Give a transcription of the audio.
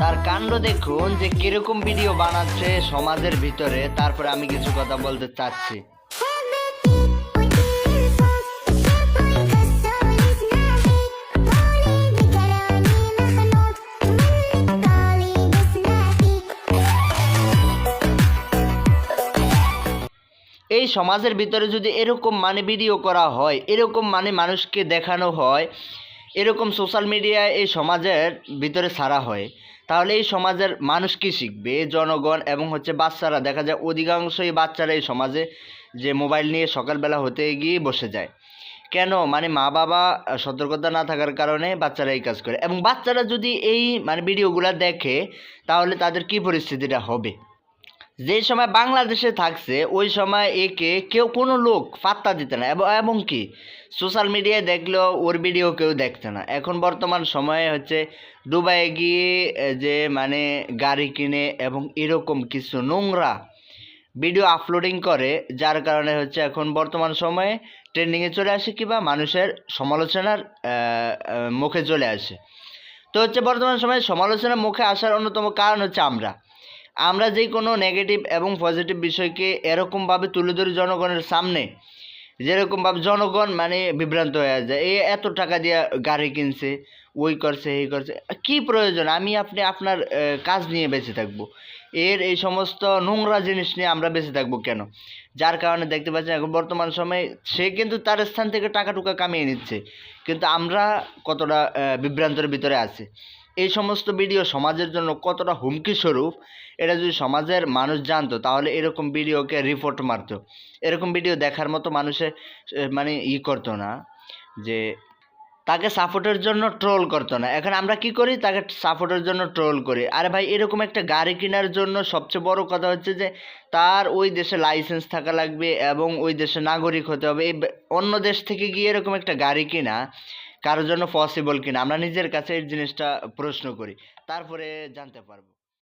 তার কাণ্ড দেখুন যে কীরকম ভিডিও বানাচ্ছে সমাজের ভিতরে। তারপরে আমি কিছু কথা বলতে চাচ্ছি। এই সমাজের ভিতরে যদি এরকম মানে ভিডিও করা হয়, এরকম মানে মানুষকে দেখানো হয় এরকম সোশ্যাল মিডিয়ায় এই সমাজের ভিতরে ছাড়া হয়। তাহলে এই সমাজের মানুষ কি শিখবে? জনগণ এবং হচ্ছে বাচ্চারা, দেখা যায় অধিকাংশই বাচ্চারা এই সমাজে যে মোবাইল নিয়ে সকালবেলা হতে গিয়ে বসে যায়। কেন? মানে মা বাবা সতর্কতা না থাকার কারণে বাচ্চারা এই কাজ করে। এবং বাচ্চারা যদি এই মানে ভিডিওগুলো দেখে, তাহলে তাদের কি পরিস্থিতিটা হবে? যে সময় বাংলাদেশে থাকছে, ওই সময় একে কেউ কোনো লোক পাত্তা দিতে না। এবং কি? সোশ্যাল মিডিয়ায় দেখলেও ওর ভিডিও কেউ দেখছে না। এখন বর্তমান সময়ে হচ্ছে দুবাইয়ে গিয়ে যে মানে গাড়ি কিনে এবং এরকম কিছু নোংরা ভিডিও আপলোডিং করে, যার কারণে হচ্ছে এখন বর্তমান সময়ে ট্রেন্ডিংয়ে চলে আসে কিংবা মানুষের সমালোচনার মুখে চলে আসে। তো হচ্ছে বর্তমান সময়ে সমালোচনার মুখে আসার অন্যতম কারণ হচ্ছে আমরা। আমরা যে কোনো নেগেটিভ এবং পজিটিভ বিষয়কে এরকমভাবে তুলে ধরি জনগণের সামনে, যেরকমভাবে জনগণ মানে বিভ্রান্ত হয়ে যায় এ এত টাকা দিয়ে গাড়ি কিনছে, ওই করছে, এই করছে, কি প্রয়োজন? আমি আপনি আপনার কাজ নিয়ে বেঁচে থাকব। এর এই সমস্ত নোংরা জিনিস নিয়ে আমরা বেঁচে থাকব কেন? যার কারণে দেখতে পাচ্ছেন এখন বর্তমান সময়ে সে কিন্তু তার স্থান থেকে টাকা টুকা কামিয়ে নিচ্ছে। কিন্তু আমরা কতটা বিভ্রান্তের ভিতরে আছি। এই সমস্ত ভিডিও সমাজের জন্য কতটা হুমকি স্বরূপ, এটা যদি সমাজের মানুষ জানতো, তাহলে এরকম ভিডিওকে রিপোর্ট মারতো। এরকম ভিডিও দেখার মতো মানুষে মানে ই করতো না, যে তাকে সাপোর্টের জন্য ট্রোল করতো না। এখন আমরা কি করি? তাকে সাপোর্টের জন্য ট্রোল করি। আরে ভাই, এরকম একটা গাড়ি কেনার জন্য সবচেয়ে বড় কথা হচ্ছে যে, তার ওই দেশে লাইসেন্স থাকা লাগবে এবং ওই দেশে নাগরিক হতে হবে। এই অন্য দেশ থেকে গিয়ে এরকম একটা গাড়ি কিনা কারোর জন্য পসিবল কিনা আমরা নিজের কাছে এই জিনিসটা প্রশ্ন করি তারপরে জানতে পারব।